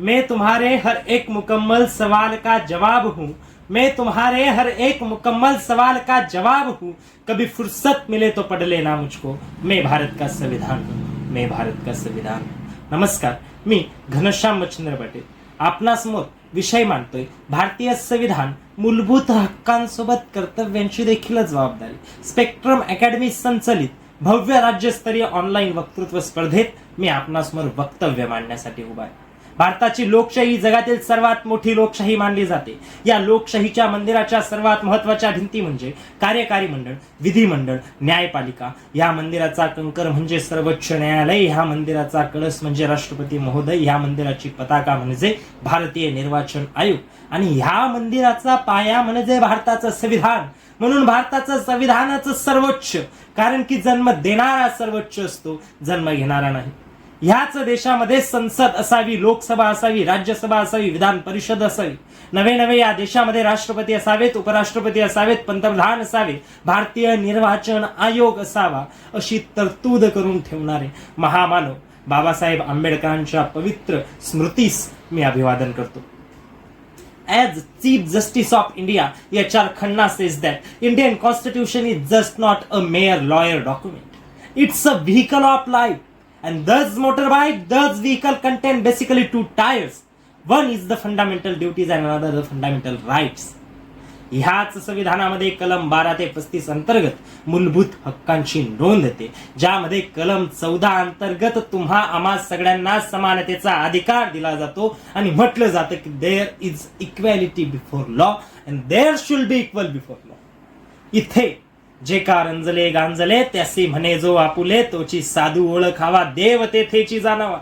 मैं तुम्हारे हर एक मुकम्मल सवाल का जवाब हूँ। मैं तुम्हारे हर एक मुकम्मल सवाल का जवाब हूँ। कभी फुर्सत मिले तो पढ़ लेना मुझको। मैं भारत का संविधान हूँ। मैं भारत का संविधान हूँ। नमस्कार मी घनश्याम मच्छिंद्र पाटील आपणासमोर विषय मांडतोय भारतीय संविधान मूलभूत हक्कांसोबत कर्तव्यांची देखील जबाबदारी. स्पेक्ट्रम अकॅडमी संचलित भव्य राज्यस्तरीय ऑनलाईन वक्तृत्व स्पर्धेत मी आपणासमोर वक्तव्य मांडण्यासाठी उभा आहे. भारताची लोकशाही जगातील सर्वात मोठी लोकशाही मानली जाते. या लोकशाहीच्या मंदिराच्या सर्वात महत्त्वाच्या भिंती म्हणजे कार्यकारी मंडळ विधिमंडळ न्यायपालिका. या मंदिराचा कंकर म्हणजे सर्वोच्च न्यायालय ह्या मंदिराचा कळस म्हणजे राष्ट्रपती महोदय ह्या मंदिराची पताका म्हणजे भारतीय निर्वाचन आयोग. आणि ह्या मंदिराचा पाया म्हणजे भारताचं संविधान. म्हणून भारताचं संविधानाचं सर्वोच्च. कारण की जन्म देणारा सर्वोच्च असतो जन्म घेणारा नाही. ह्याच देशामध्ये संसद असावी लोकसभा असावी राज्यसभा असावी विधान परिषद असावी. नवे नवे या देशामध्ये राष्ट्रपती असावेत उपराष्ट्रपती असावेत पंतप्रधान असावे भारतीय निर्वाचन आयोग असावा अशी तरतूद करून ठेवणारे महामानव बाबासाहेब आंबेडकरांच्या पवित्र स्मृतीस मी अभिवादन करतो. As chief justice of India India, H.R. Khanna says that Indian constitution is just not a mere lawyer document it's a vehicle of life And thus motorbike, thus vehicle contain basically two tires. One is the fundamental duties and another the fundamental rights. ह्याच संविधानामध्ये कलम बारा ते पस्तीस अंतर्गत मूलभूत हक्कांची नोंद येते ज्यामध्ये कलम चौदा अंतर्गत तुम्हा आम्हा सगळ्यांना समानतेचा अधिकार दिला जातो आणि म्हटलं जातं की there is equality before law and there shall be equal before law इथे जे का रंजले गांजले त्यासी म्हणे जो आपुले तोची साधू ओळखावा देव तेथेची जाणावा.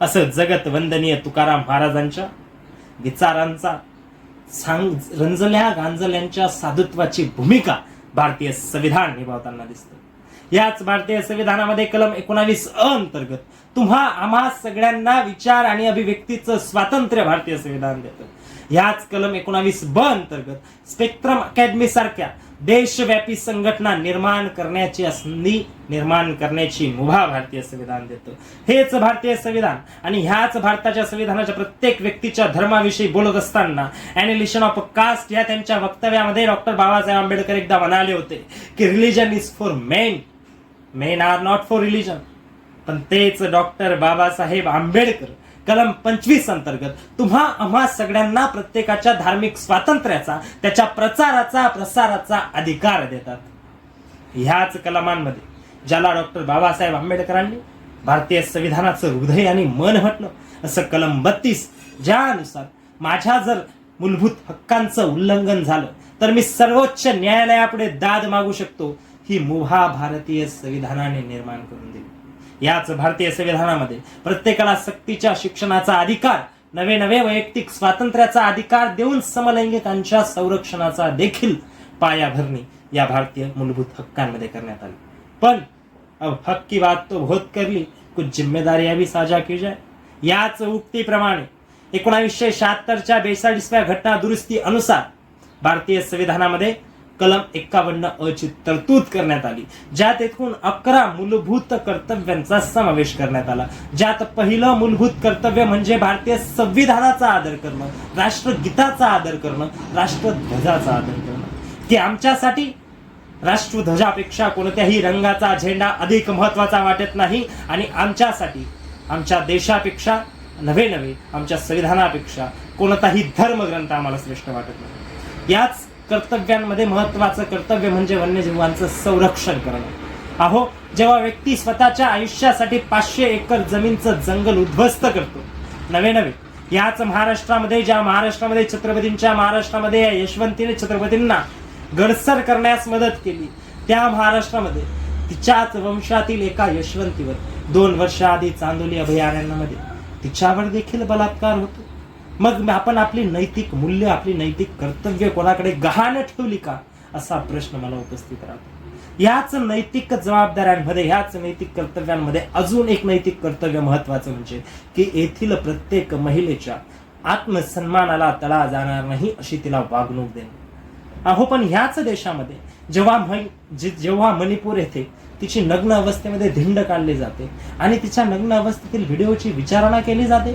असं जगत वंदनीय तुकाराम महाराजांच्या विचारांचा सांग रंजल्या गांजल्यांच्या साधुत्वाची भूमिका भारतीय संविधान निभावताना दिसतं. याच भारतीय संविधानामध्ये कलम एकोणावीस अ अंतर्गत तुम्हा आम्हा सगळ्यांना विचार आणि अभिव्यक्तीचं स्वातंत्र्य भारतीय संविधान देतं. याच कलम एकोणावीस ब अंतर्गत स्पेक्ट्रम अकॅडमी सारख्या देशव्यापी संघटना निर्माण करण्याची संधी निर्माण करण्याची मुभा भारतीय संविधान देतं. हेच भारतीय संविधान आणि ह्याच भारताच्या संविधानाच्या प्रत्येक व्यक्तीच्या धर्माविषयी बोलत असताना अॅनिलिशन ऑफ कास्ट या त्यांच्या वक्तव्यामध्ये डॉक्टर बाबासाहेब आंबेडकर एकदा म्हणाले होते की religion is for men men are not for religion पण तेच डॉक्टर बाबासाहेब आंबेडकर कलम पंचवीस अंतर्गत तुम्हा आम्हा सगळ्यांना प्रत्येकाच्या धार्मिक स्वातंत्र्याचा त्याच्या प्रचाराचा प्रसाराचा अधिकार देतात. ह्याच कलमांमध्ये ज्याला डॉक्टर बाबासाहेब आंबेडकरांनी भारतीय संविधानाचं हृदय आणि मन म्हटलं असं कलम बत्तीस ज्यानुसार माझ्या जर मूलभूत हक्कांचं उल्लंघन झालं तर मी सर्वोच्च न्यायालयापुढे दाद मागू शकतो ही मुभा भारतीय संविधानाने निर्माण करून दिली. याच भारतीय संविधानामध्ये प्रत्येकाला सक्तीच्या शिक्षणाचा अधिकार नवे नवे वैयक्तिक स्वातंत्र्याचा अधिकार देऊन समलैंगिकांच्या संरक्षणाचा देखील पायाभरणी या भारतीय मूलभूत हक्कांमध्ये करण्यात आली. पण अब हक की बात तो बहुत करली कुछ जिम्मेदारी भी साझा की जाय याच उक्तीप्रमाणे एकोणावीसशे शहात्तरच्या बेचाळीसव्या घटना दुरुस्ती अनुसार भारतीय संविधानामध्ये कलम एक्कावन्न अची तरतूद करण्यात आली ज्यात एकूण अकरा मूलभूत कर्तव्यांचा समावेश करण्यात आला. ज्यात पहिलं मूलभूत कर्तव्य म्हणजे भारतीय संविधानाचा आदर करणं राष्ट्रगीताचा आदर करणं राष्ट्रध्वजाचा आदर करणं. की आमच्यासाठी राष्ट्रध्वजापेक्षा कोणत्याही रंगाचा झेंडा अधिक महत्त्वाचा वाटत नाही आणि आमच्यासाठी आमच्या देशापेक्षा नव्हे नव्हे आमच्या संविधानापेक्षा कोणताही धर्मग्रंथ आम्हाला श्रेष्ठ वाटत नाही. याच कर्तव्यांमध्ये महत्वाचं कर्तव्य म्हणजे वन्यजीवांचं संरक्षण करणं. अहो जेव्हा व्यक्ती स्वतःच्या आयुष्यासाठी पाचशे एकर जमीनचं जंगल उद्ध्वस्त करतो नवे नवे याच महाराष्ट्रामध्ये ज्या महाराष्ट्रामध्ये छत्रपतींच्या महाराष्ट्रामध्ये या यशवंतीने छत्रपतींना गडसर करण्यास मदत केली त्या महाराष्ट्रामध्ये तिच्याच वंशातील एका यशवंतीवर दोन वर्षाआधी चांदोली अभयारण्यामध्ये तिच्यावर देखील बलात्कार होतो. मग आपण आपली नैतिक मूल्य आपली नैतिक कर्तव्य कोणाकडे गहाण ठेवली का? असा प्रश्न मला उपस्थित राहतो. याच नैतिक जबाबदाऱ्यांमध्ये ह्याच नैतिक कर्तव्यांमध्ये अजून एक नैतिक कर्तव्य महत्वाचं म्हणजे की येथील प्रत्येक महिलेच्या आत्मसन्मानाला तळा जाणार नाही अशी तिला वागणूक देणे. अहो पण ह्याच देशामध्ये जेव्हा जेव्हा मणिपूर येथे तिची नग्न अवस्थेमध्ये धिंड काढली जाते आणि तिच्या नग्न अवस्थेतील व्हिडिओची विचारणा केली जाते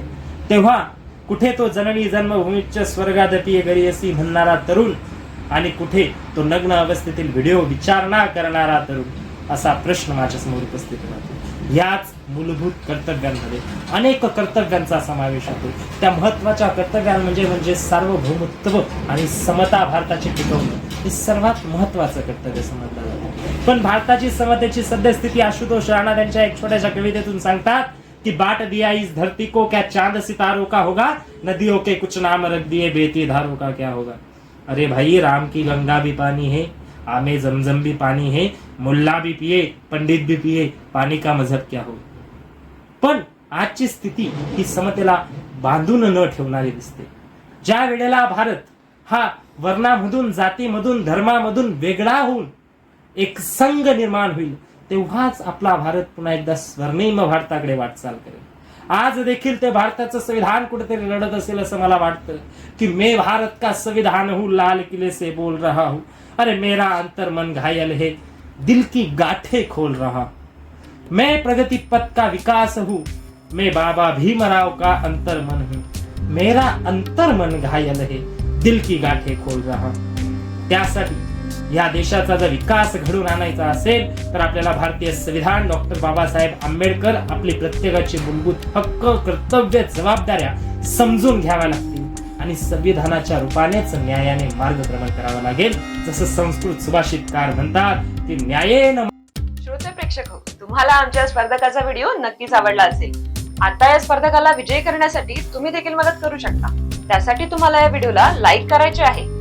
तेव्हा कुठे तो जननी जन्मभूमीच स्वर्गादपी गरीयसी म्हणणारा तरुण आणि कुठे तो नग्न अवस्थेतील व्हिडिओ विचारणा करणारा तरुण असा प्रश्न माझ्यासमोर उपस्थित राहतो. याच मूलभूत कर्तव्यांमध्ये अनेक कर्तव्यांचा समावेश होतो. त्या महत्त्वाच्या कर्तव्यां म्हणजे म्हणजे सार्वभौमत्व आणि समता भारताची टिकवणं. हे सर्वात महत्वाचं कर्तव्य समजलं जातं. पण भारताची समतेची सद्यस्थिती आशुतोष राणा त्यांच्या एक छोट्याशा कवितेतून सांगतात कि बांट दिया इस धरती को क्या चांद सितारों का होगा? नदियों के कुछ नाम रख दिए बेती धारों का क्या होगा? अरे भाई राम की गंगा भी पानी है आमे जमजम भी पानी है मुल्ला भी पिए पंडित भी पिए पानी का मजहब क्या हो पण आजची स्थिती ही समतेला बांधून न ठेवणारी दिसते. ज्या वेळेला भारत हा वर्णामधून जातीमधून धर्मामधून वेगळा होऊन एक संघ निर्माण होईल तेव्हाच आपला भारत पुन्हा एकदा स्वर्णिम भारताकडे वाटचाल करेल. आज देखील ते भारताचं संविधान कुठेतरी लढत असेल असं मला वाटतं की मे भारत का संविधान हूँ लाल किले से बोल रहा हूँ. अरे मेरा अंतर मन घायल है दिल की गाठे खोल रहा. मैं प्रगति पथ का विकास हूँ मैं बाबा भीमराव का अंतर मन हूँ. मेरा अंतर मन घायल है दिल की गाठे खोल रहा. त्यासाठी या देशाचा जर विकास घडून आणायचा असेल तर आपल्याला भारतीय संविधान डॉक्टर बाबासाहेब आंबेडकर आपली प्रत्येकाची मूलभूत हक्क कर्तव्य जबाबदाऱ्या समजून घ्याव्या लागतील. आणि संविधानाच्या रूपानेच न्यायाने मार्गक्रमण करावं लागेल. जसं संस्कृत सुभाषितकार म्हणतात की न्यायेन श्रोते प्रेक्षक हो, तुम्हाला आमच्या स्पर्धकाचा व्हिडिओ नक्कीच आवडला असेल. आता या स्पर्धकाला विजयी करण्यासाठी तुम्ही देखील मदत करू शकता. त्यासाठी तुम्हाला या व्हिडिओला लाईक करायचे आहे.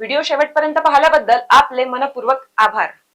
व्हिडिओ शेवटपर्यंत पाहिल्याबद्दल आपले मनपूर्वक आभार.